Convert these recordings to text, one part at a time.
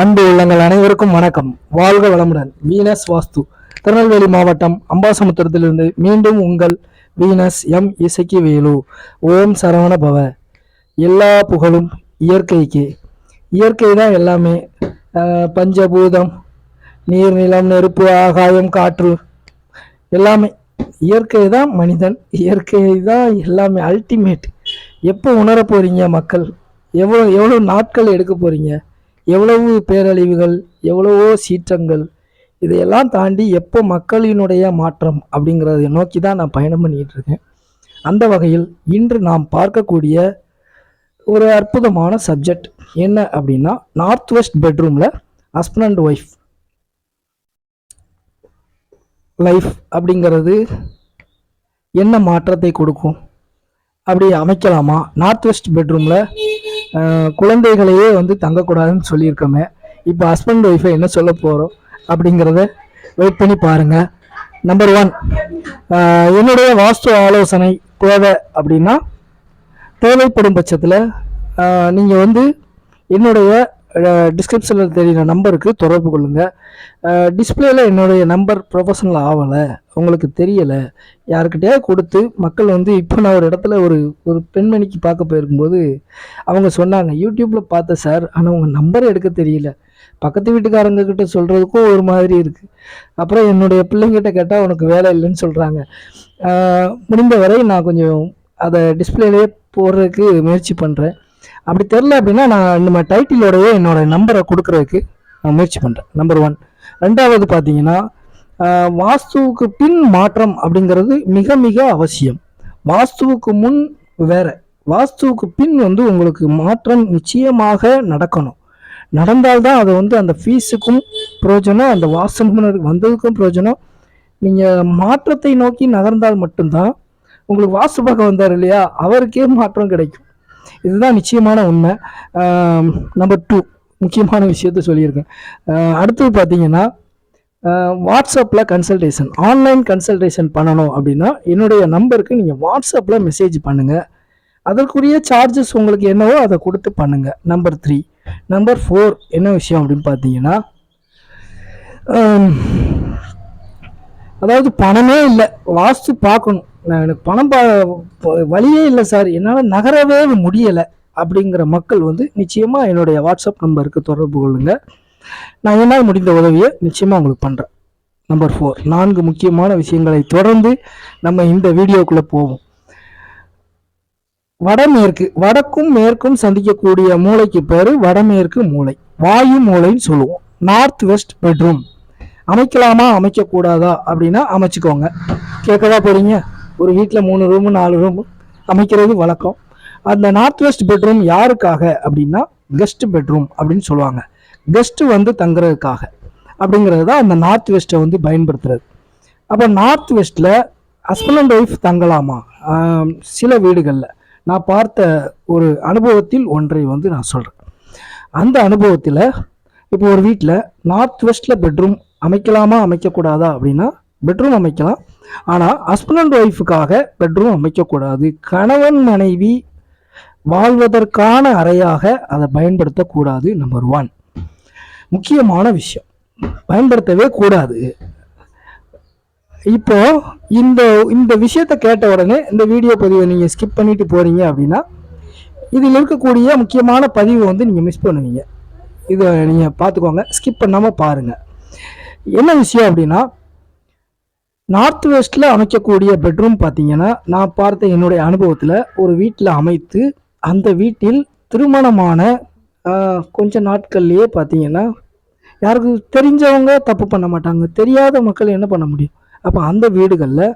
அன்பு உள்ளங்கள் அனைவருக்கும் வணக்கம். வாழ்க வளமுடன். வீனஸ் வாஸ்து. திருநெல்வேலி மாவட்டம் அம்பாசமுத்திரத்திலிருந்து மீண்டும் உங்கள் வீனஸ் எம் இசக்கி வேலு ஓம் சரவண பவ எல்லா புகழும் இயற்கைக்கு. இயற்கை தான் எல்லாமே பஞ்சபூதம் நீர் நிலம் நெருப்பு ஆகாயம் காற்று எல்லாமே. இயற்கை தான் மனிதன். இயற்கை தான் எல்லாமே அல்டிமேட் எப்போ உணர போகிறீங்க மக்கள்? எவ்வளோ எவ்வளோ நாட்கள் எடுக்க போகிறீங்க எவ்வளவு பேரழிவுகள் எவ்வளவோ சீற்றங்கள் இதையெல்லாம் தாண்டி எப்போ மக்களினுடைய மாற்றம் அப்படிங்கிறத நோக்கி தான் நான் பயணம் பண்ணிட்டு இருக்கேன். அந்த வகையில் இன்று நாம் பார்க்கக்கூடிய ஒரு அற்புதமான சப்ஜெக்ட் என்ன அப்படின்னா நார்த் வெஸ்ட் பெட்ரூமில் ஹஸ்பண்ட் அண்ட் ஒய்ஃப் லைஃப் அப்படிங்கிறது என்ன மாற்றத்தை கொடுக்கும்? அப்படி அமைக்கலாமா? நார்த் வெஸ்ட் பெட்ரூமில் குழந்தைகளையே வந்து தங்கக்கூடாதுன்னு சொல்லியிருக்கோமே. இப்போ ஹஸ்பண்ட் ஒய்ஃபை என்ன சொல்ல போகிறோம் அப்படிங்கிறத வெயிட் பண்ணி பாருங்கள் நம்பர் ஒன் என்னுடைய வாஸ்து ஆலோசனை தேவை அப்படின்னா தேவைப்படும் பட்சத்தில் நீங்கள் வந்து என்னுடைய டிஸ்கிரிப்ஷனில் தெரிகிற நம்பருக்கு தொடர்பு கொள்ளுங்கள் டிஸ்பிளேயில் என்னுடைய நம்பர் ப்ரொஃபஷனல் ஆகலை உங்களுக்கு தெரியலை. யாருக்கிட்டே கொடுத்து மக்கள் வந்து இப்போ நான் ஒரு இடத்துல ஒரு ஒரு பெண்மணிக்கு பார்க்க போயிருக்கும்போது அவங்க சொன்னாங்க யூடியூப்பில் பார்த்தேன் சார் ஆனால் உங்கள் நம்பர் எடுக்க தெரியல. பக்கத்து வீட்டுக்காரங்க கிட்ட சொல்கிறதுக்கும் ஒரு மாதிரி இருக்குது அப்புறம் என்னுடைய பிள்ளைங்கிட்ட கேட்டால் உனக்கு வேலை இல்லைன்னு சொல்கிறாங்க முடிந்த வரை நான் கொஞ்சம் அதை டிஸ்பிளேலேயே போடுறதுக்கு முயற்சி பண்ணுறேன் அப்படி தெரில அப்படின்னா நான் நம்ம டைட்டிலோடையே என்னோட நம்பரை கொடுக்குறதுக்கு நான் முயற்சி பண்ணுறேன் நம்பர் ஒன் ரெண்டாவது பார்த்தீங்கன்னா வாஸ்துவுக்கு பின் மாற்றம் அப்படிங்கிறது மிக மிக அவசியம். வாஸ்துவுக்கு முன் வேற. வாஸ்துவுக்கு பின் வந்து உங்களுக்கு மாற்றம் நிச்சயமாக நடக்கணும். நடந்தால்தான் அது வந்து அந்த ஃபீஸுக்கும் பிரயோஜனம் அந்த வாஸ்து வந்ததுக்கும் பிரயோஜனம். நீங்கள் மாற்றத்தை நோக்கி நகர்ந்தால் மட்டும்தான் உங்களுக்கு வாசு பார்க்க வந்தார் இல்லையா? அவருக்கே மாற்றம் கிடைக்கும். இதுதான் நிச்சயமான உண்மை. நம்பர் டூ முக்கியமான விஷயத்த சொல்லியிருக்கேன். அடுத்தது பார்த்தீங்கன்னா வாட்ஸ்அப்பில் கன்சல்டேஷன் ஆன்லைன் கன்சல்டேஷன் பண்ணணும் அப்படின்னா என்னுடைய நம்பருக்கு நீங்கள் வாட்ஸ்அப்பில் மெசேஜ் பண்ணுங்கள் அதற்குரிய சார்ஜஸ் உங்களுக்கு என்னவோ அதை கொடுத்து பண்ணுங்கள் நம்பர் த்ரீ நம்பர் ஃபோர் என்ன விஷயம் அப்படின்னு பார்த்தீங்கன்னா அதாவது பணமே இல்லை வாஸ்து பார்க்கணும். நான் எனக்கு பணம் பா வழியே இல்லை சார். என்னால் நகரவே முடியலை அப்படிங்கிற மக்கள் வந்து நிச்சயமாக என்னுடைய வாட்ஸ்அப் நம்பருக்கு தொடர்பு கொள்ளுங்கள் நான் என்னால் முடிந்த உதவியை நிச்சயமாக உங்களுக்கு பண்ணுறேன் நம்பர் ஃபோர் நான்கு முக்கியமான விஷயங்களை தொடர்ந்து நம்ம இந்த வீடியோக்குள்ளே போவோம். வடமேற்கு வடக்கும் மேற்கும் சந்திக்கக்கூடிய மூளைக்கு பேர் வடமேற்கு மூளை. வாயு மூளைன்னு சொல்லுவோம். நார்த் வெஸ்ட் பெட்ரூம் அமைக்கலாமா அமைக்கக்கூடாதா அப்படின்னா அமைச்சுக்கோங்க. கேட்கதா போறீங்க? ஒரு வீட்டில் மூணு ரூமு நாலு ரூம் அமைக்கிறது வழக்கம். அந்த நார்த் வெஸ்ட் பெட்ரூம் யாருக்காக அப்படின்னா கெஸ்ட் பெட்ரூம் அப்படின்னு சொல்லுவாங்க. கெஸ்ட்டு வந்து தங்குறதுக்காக அப்படிங்கிறது தான் அந்த நார்த் வெஸ்ட்டை வந்து பயன்படுத்துறது. அப்போ நார்த் வெஸ்ட்டில் ஹஸ்பண்ட் அண்ட் ஒய்ஃப் தங்கலாமா? சில வீடுகளில். நான் பார்த்த ஒரு அனுபவத்தில் ஒன்றை வந்து நான் சொல்கிறேன் அந்த அனுபவத்தில் இப்போ ஒரு வீட்டில் நார்த் வெஸ்ட்டில் பெட்ரூம் அமைக்கலாமா அமைக்கக்கூடாதா அப்படின்னா பெட்ரூம் அமைக்கலாம். ஆனால் ஹஸ்பண்ட் அண்ட் ஒய்ஃபுக்காக பெட்ரூம் அமைக்கக்கூடாது. கணவன் மனைவி வாழ்வதற்கான அறையாக அதை பயன்படுத்தக்கூடாது நம்பர் ஒன் முக்கியமான விஷயம். பயன்படுத்தவே கூடாது. இப்போ இந்த இந்த விஷயத்தை கேட்ட உடனே இந்த வீடியோ பதிவை நீங்கள் ஸ்கிப் பண்ணிட்டு போறீங்க அப்படின்னா இதில் இருக்கக்கூடிய முக்கியமான பதிவை வந்து நீங்கள் மிஸ் பண்ணுவீங்க. இதை நீங்கள் பார்த்துக்கோங்க. ஸ்கிப் பண்ணாமல் பாருங்கள் என்ன விஷயம் அப்படின்னா நார்த் வெஸ்ட்டில் அமைக்கக்கூடிய பெட்ரூம் பார்த்தீங்கன்னா நான் பார்த்த என்னுடைய அனுபவத்தில் ஒரு வீட்டில் அமைத்து அந்த வீட்டில் திருமணமான கொஞ்ச நாட்கள்லேயே பார்த்தீங்கன்னா யாருக்கு தெரிஞ்சவங்க தப்பு பண்ண மாட்டாங்க. தெரியாத மக்கள் என்ன பண்ண முடியும்? அப்போ அந்த வீடுகளில்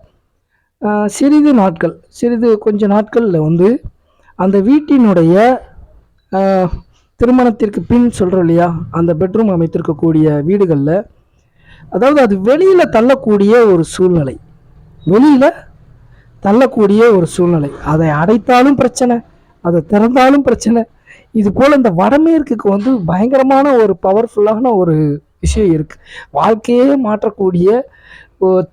சிறிது நாட்கள் சிறிது கொஞ்ச நாட்களில் வந்து அந்த வீட்டினுடைய திருமணத்திற்கு பின் சொல்கிறோம் இல்லையா அந்த பெட்ரூம் அமைத்திருக்கக்கூடிய வீடுகளில் அதாவது அது வெளியில் தள்ளக்கூடிய ஒரு சூழ்நிலை. வெளியில் தள்ளக்கூடிய ஒரு சூழ்நிலை. அதை அடைத்தாலும் பிரச்சனை அதை திறந்தாலும் பிரச்சனை. இது போல் இந்த வடமேற்குக்கு வந்து பயங்கரமான ஒரு பவர்ஃபுல்லான ஒரு விஷயம் இருக்குது வாழ்க்கையே மாற்றக்கூடிய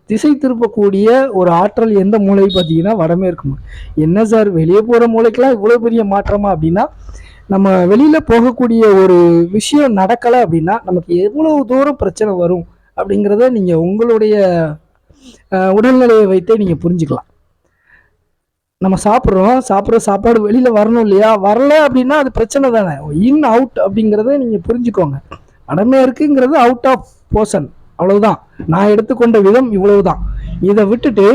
திசை திருப்பக்கூடிய ஒரு ஆற்றல் எந்த மூளை பார்த்தீங்கன்னா வடமேற்கு மூலை என்ன சார் வெளியே போகிற மூளைக்கெல்லாம் இவ்வளோ பெரிய மாற்றமா அப்படின்னா நம்ம வெளியில் போகக்கூடிய ஒரு விஷயம் நடக்கலை அப்படின்னா நமக்கு எவ்வளோ தூரம் பிரச்சனை வரும்? அப்படிங்கிறத நீங்கள் உங்களுடைய உடல்நிலையை வைத்தே நீங்கள் புரிஞ்சுக்கலாம். நம்ம சாப்பிட்றோம் சாப்பிட்ற சாப்பாடு வெளியில் வரணும் இல்லையா? வரல அப்படின்னா அது பிரச்சனை தானே. இன் அவுட் அப்படிங்கிறத நீங்கள் புரிஞ்சுக்கோங்க. வடமேற்குங்கிறது அவுட் ஆஃப் போர்ஷன் அவ்வளவுதான். நான் எடுத்துக்கொண்ட விதம் இவ்வளவுதான். இதை விட்டுட்டு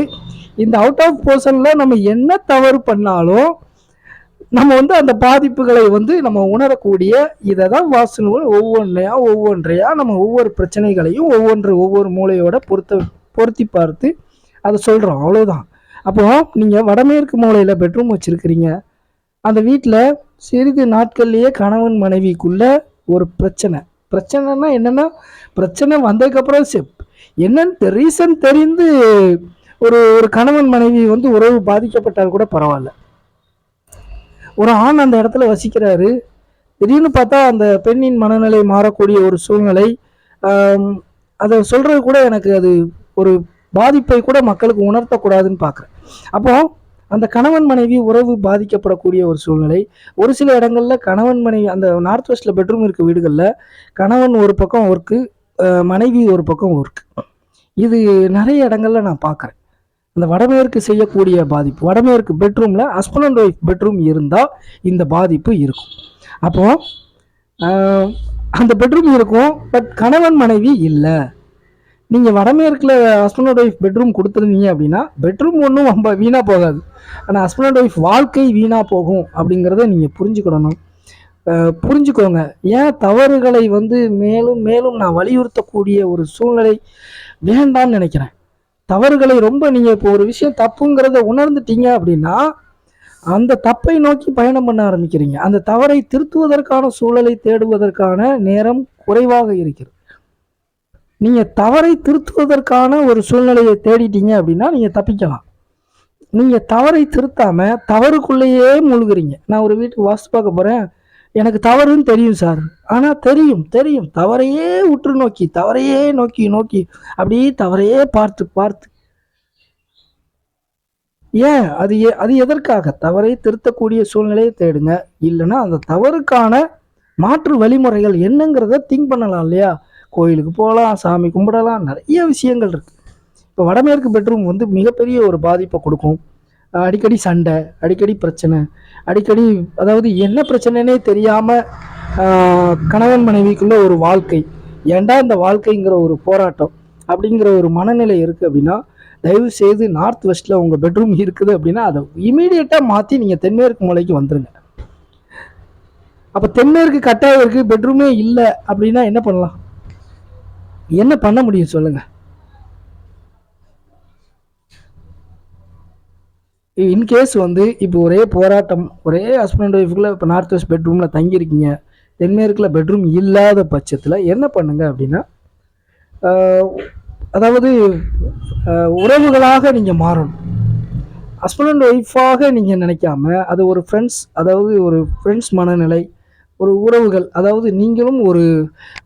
இந்த அவுட் ஆஃப் போர்ஷனில் நம்ம என்ன தவறு பண்ணாலும் நம்ம வந்து அந்த பாதிப்புகளை வந்து நம்ம உணரக்கூடிய இதை தான் வாசு நூல் ஒவ்வொன்றையா ஒவ்வொன்றையா நம்ம ஒவ்வொரு பிரச்சனைகளையும் ஒவ்வொன்று ஒவ்வொரு மூளையோட பொருத்த பொருத்தி பார்த்து அதை சொல்கிறோம் அவ்வளோதான் அப்போ நீங்கள் வடமேற்கு மூலையில் பெட்ரூம் வச்சுருக்கிறீங்க. அந்த வீட்டில் சிறிது நாட்கள்லேயே கணவன் மனைவிக்குள்ள ஒரு பிரச்சனை. பிரச்சனைனா என்னென்னா பிரச்சனை வந்ததுக்கப்புறம் செப் என்னன்னு ரீசன் தெரிந்து ஒரு ஒரு கணவன் மனைவி வந்து உறவு பாதிக்கப்பட்டால் கூட பரவாயில்ல. ஒரு ஆண் அந்த இடத்துல வசிக்கிறாரு. திடீர்னு பார்த்தா அந்த பெண்ணின் மனநிலை மாறக்கூடிய ஒரு சூழ்நிலை அதை சொல்கிறது கூட எனக்கு அது ஒரு பாதிப்பை கூட மக்களுக்கு உணர்த்தக்கூடாதுன்னு பார்க்குறேன். அப்போ அந்த கணவன் மனைவி உறவு பாதிக்கப்படக்கூடிய ஒரு சூழ்நிலை. ஒரு சில இடங்களில் கணவன் மனைவி அந்த நார்த் வெஸ்ட்டில் பெட்ரூம் இருக்க வீடுகளில் கணவன் ஒரு பக்கம் ஒர்க்கு மனைவி ஒரு பக்கம் ஒர்க்கு இது நிறைய இடங்களில் நான் பார்க்குறேன். அந்த வடமேற்கு செய்யக்கூடிய பாதிப்பு. வடமேற்கு பெட்ரூமில் ஹஸ்பண்ட் அண்ட் ஒய்ஃப் பெட்ரூம் இருந்தால் இந்த பாதிப்பு இருக்கும். அப்போ அந்த பெட்ரூம் இருக்கும் பட் கணவன் மனைவி இல்லை. நீங்கள் வடமேற்கில் ஹஸ்பண்ட் அண்ட் ஒய்ஃப் பெட்ரூம் கொடுத்துருந்தீங்க அப்படின்னா பெட்ரூம் ஒன்றும் ரொம்ப வீணாக போகாது. ஆனால் ஹஸ்பண்ட் அண்ட் ஒய்ஃப் வாழ்க்கை வீணாக போகும் அப்படிங்கிறத நீங்கள் புரிஞ்சுக்கிடணும் புரிஞ்சுக்கோங்க. ஏன் தவறுகளை வந்து மேலும் மேலும் நான் வலியுறுத்தக்கூடிய ஒரு சூழ்நிலை வேண்டான்னு நினைக்கிறேன். தவறுகளை ரொம்ப நீங்கள் இப்போ ஒரு விஷயம் தப்புங்கிறத உணர்ந்துட்டீங்க அப்படின்னா அந்த தப்பை நோக்கி பயணம் பண்ண ஆரம்பிக்கிறீங்க. அந்த தவறை திருத்துவதற்கான சூழலை தேடுவதற்கான நேரம் குறைவாக இருக்கிறது. நீங்கள் தவறை திருத்துவதற்கான ஒரு சூழ்நிலையை தேடிட்டீங்க அப்படின்னா நீங்கள் தப்பிக்கலாம். நீங்கள் தவறை திருத்தாமல் தவறுக்குள்ளேயே மூழ்குறீங்க. நான் ஒரு வீட்டுக்கு வாஸ்து பார்க்க போகிறேன் எனக்கு தவறுன்னு தெரியும் சார் ஆனால் தெரியும் தெரியும். தவறையே உற்று நோக்கி தவறையே நோக்கி நோக்கி. அப்படியே தவறையே பார்த்து பார்த்து. ஏன்? அது எ- அது எதற்காக? தவறை திருத்தக்கூடிய சூழ்நிலையை தேடுங்க. இல்லைன்னா அந்த தவறுக்கான மாற்று வழிமுறைகள் என்னங்கிறத திங்க் பண்ணலாம் இல்லையா? கோயிலுக்கு போகலாம் சாமி கும்பிடலாம் நிறைய விஷயங்கள் இருக்குது இப்போ வடமேற்கு பெட்ரூம் வந்து மிகப்பெரிய ஒரு பாதிப்பை கொடுக்கும். அடிக்கடி சண்டை அடிக்கடி பிரச்சனை. அடிக்கடி அதாவது என்ன பிரச்சனைனே தெரியாம ஆஹ் கணவன் மனைவிக்குள்ள ஒரு வாழ்க்கை. ஏன்டா இந்த வாழ்க்கைங்கிற ஒரு போராட்டம் அப்படிங்கிற ஒரு மனநிலை இருக்கு அப்படின்னா தயவு செய்து நார்த் வெஸ்ட்ல உங்க பெட்ரூம் இருக்குது அப்படின்னா அதை இமீடியட்டாக மாற்றி நீங்க தென்மேற்கு மூலைக்கு வந்துருங்க. அப்போ தென்மேற்கு கட்டாயம் இருக்குது பெட்ரூமே இல்லை அப்படின்னா என்ன பண்ணலாம்? என்ன பண்ண முடியும் சொல்லுங்க. இன்கேஸ் வந்து இப்போ ஒரே போராட்டம் ஒரே ஹஸ்பண்ட் ஒய்ஃபுக்குள்ள இப்போ நார்த் வெஸ்ட் பெட்ரூமில் தங்கியிருக்கீங்க. தென்மேற்கில் பெட்ரூம் இல்லாத பட்சத்தில் என்ன பண்ணுங்க அப்படின்னா அதாவது உறவுகளாக நீங்கள் மாறணும். ஹஸ்பண்ட் அண்ட் ஒய்ஃபாக நீங்கள் நினைக்காம அது ஒரு ஃப்ரெண்ட்ஸ் அதாவது ஒரு ஃப்ரெண்ட்ஸ் மனநிலை ஒரு உறவுகள் அதாவது நீங்களும் ஒரு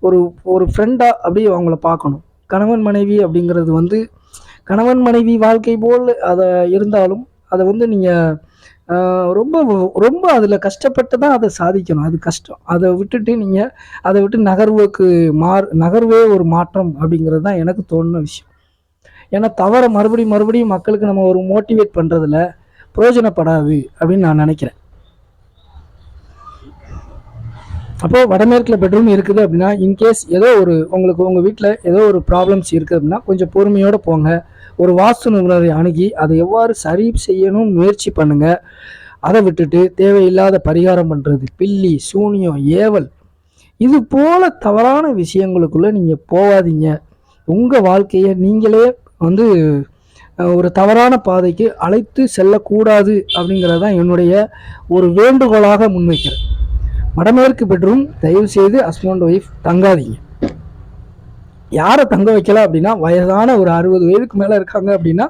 ஒரு ஒரு ஃப்ரெண்டாக அப்படியே அவங்கள பார்க்கணும். கணவன் மனைவி அப்படிங்கிறது வந்து கணவன் மனைவி வாழ்க்கை போல் அதை இருந்தாலும் அதை வந்து நீங்கள் ரொம்ப ரொம்ப அதில் கஷ்டப்பட்டு தான் அதை சாதிக்கணும். அது கஷ்டம். அதை விட்டுட்டு நீங்கள் அதை விட்டு நகர்வுக்கு மாறு நகர்வே ஒரு மாற்றம் அப்படிங்கிறது தான் எனக்கு தோணுன விஷயம். ஏன்னா தவறை மறுபடியும் மறுபடியும் மக்களுக்கு நம்ம ஒரு மோட்டிவேட் பண்ணுறதுல பிரயோஜனப்படாது அப்படின்னு நான் நினைக்கிறேன். அப்போ வடமேற்கில் பெட்ரூம் இருக்குது அப்படின்னா இன்கேஸ் ஏதோ ஒரு உங்களுக்கு உங்கள் வீட்டில் ஏதோ ஒரு ப்ராப்ளம்ஸ் இருக்குது அப்படின்னா கொஞ்சம் பொறுமையோடு போங்க. ஒரு வாஸ்து நிபுணரை அணுகி அதை எவ்வாறு சரி செய்யணும் முயற்சி பண்ணுங்க. அதை விட்டுட்டு தேவையில்லாத பரிகாரம் பண்ணுறது பில்லி சூனியம் ஏவல். இது போல தவறான விஷயங்களுக்குள்ளே நீங்கள் போகாதீங்க. உங்கள் வாழ்க்கையை நீங்களே வந்து ஒரு தவறான பாதைக்கு அழைத்து செல்லக்கூடாது அப்படிங்கிறது தான் என்னுடைய ஒரு வேண்டுகோளாக முன்வைக்கிறேன். வடமேற்கு பெட்ரூம் தயவு செய்து ஹஸ்பண்ட் ஒய்ஃப் தங்காதீங்க. யாரை தங்க வைக்கலாம் அப்படின்னா வயதான ஒரு அறுபது வயதுக்கு மேலே இருக்காங்க அப்படின்னா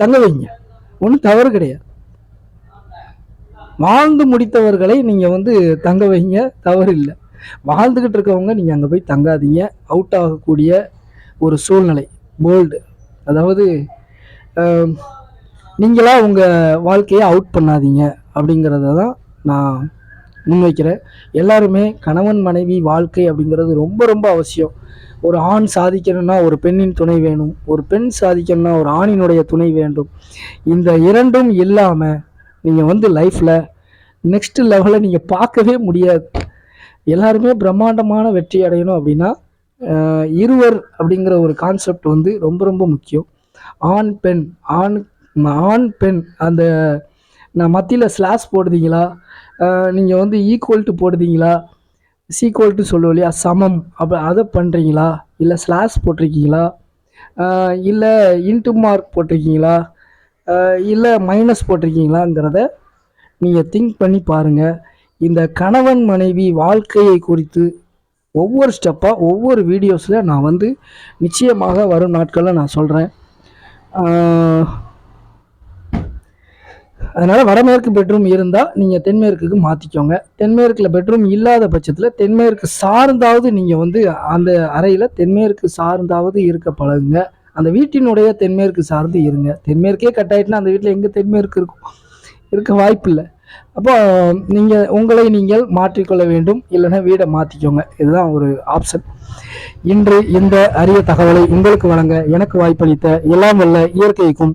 தங்க வைங்க. ஒன்றும் தவறு கிடையாது. வாழ்ந்து முடித்தவர்களை நீங்கள் வந்து தங்க வைங்க. தவறு இல்லை. வாழ்ந்துக்கிட்டு இருக்கவங்க நீங்கள் அங்கே போய் தங்காதீங்க. அவுட் ஆகக்கூடிய ஒரு சூழ்நிலை போல்டு அதாவது நீங்களாக நீங்களா உங்கள் வாழ்க்கையை அவுட் பண்ணாதீங்க அப்படிங்கிறத தான் நான் முன்வைக்கிறேன். எல்லாருமே கணவன் மனைவி வாழ்க்கை அப்படிங்கிறது ரொம்ப ரொம்ப அவசியம். ஒரு ஆண் சாதிக்கணும்னா ஒரு பெண்ணின் துணை வேணும் ஒரு பெண் சாதிக்கணும்னா ஒரு ஆணினுடைய துணை வேண்டும். இந்த இரண்டும் இல்லாமல் நீங்கள் வந்து லைஃப்பில் நெக்ஸ்ட் லெவலில் நீங்கள் பார்க்கவே முடியாது. எல்லாருமே பிரம்மாண்டமான வெற்றி அடையணும் அப்படின்னா இருவர் அப்படிங்கிற ஒரு கான்செப்ட் வந்து ரொம்ப ரொம்ப முக்கியம். ஆண் பெண் ஆண் ஆண் பெண் அந்த நான் மத்தியில் ஸ்லாஷ் போடுதீங்களா நீங்கள் வந்து ஈக்குவல்ட்டு போடுதீங்களா சீக்வல்ட்டு சொல்லுவோம் இல்லையா? சமம். அப்போ அதை பண்ணுறீங்களா இல்லை ஸ்லாஷ் போட்டிருக்கீங்களா? இல்லை இன்ட்டு மார்க் போட்டிருக்கீங்களா? இல்லை மைனஸ் போட்டிருக்கீங்களாங்கிறத நீங்கள் திங்க் பண்ணி பாருங்கள் இந்த கணவன் மனைவி வாழ்க்கையை குறித்து ஒவ்வொரு ஸ்டெப்பாக ஒவ்வொரு வீடியோஸில் நான் வந்து நிச்சயமாக வரும் நாட்களில் நான் சொல்கிறேன் அதனால் வடமேற்கு பெட்ரூம் இருந்தால் நீங்கள் தென்மேற்குக்கு மாற்றிக்கோங்க தென்மேற்கில் பெட்ரூம் இல்லாத பட்சத்தில் தென்மேற்கு சார்ந்தாவது நீங்கள் வந்து அந்த அறையில் தென்மேற்கு சார்ந்தாவது இருக்க பழகுங்க. அந்த வீட்டினுடைய தென்மேற்கு சார்ந்து இருங்க. தென்மேற்கே கட் ஆகிட்டுனா அந்த வீட்டில் எங்கே தென்மேற்கு இருக்கும்? இருக்க வாய்ப்பில்லை. அப்போ நீங்கள் உங்களை நீங்கள் மாற்றிக்கொள்ள வேண்டும். இல்லைன்னா வீடை மாற்றிக்கோங்க இதுதான் ஒரு ஆப்ஷன் இன்று இந்த அரிய தகவலை உங்களுக்கு வழங்க எனக்கு வாய்ப்பளித்த எல்லாம் வல்ல இயற்கைக்கும்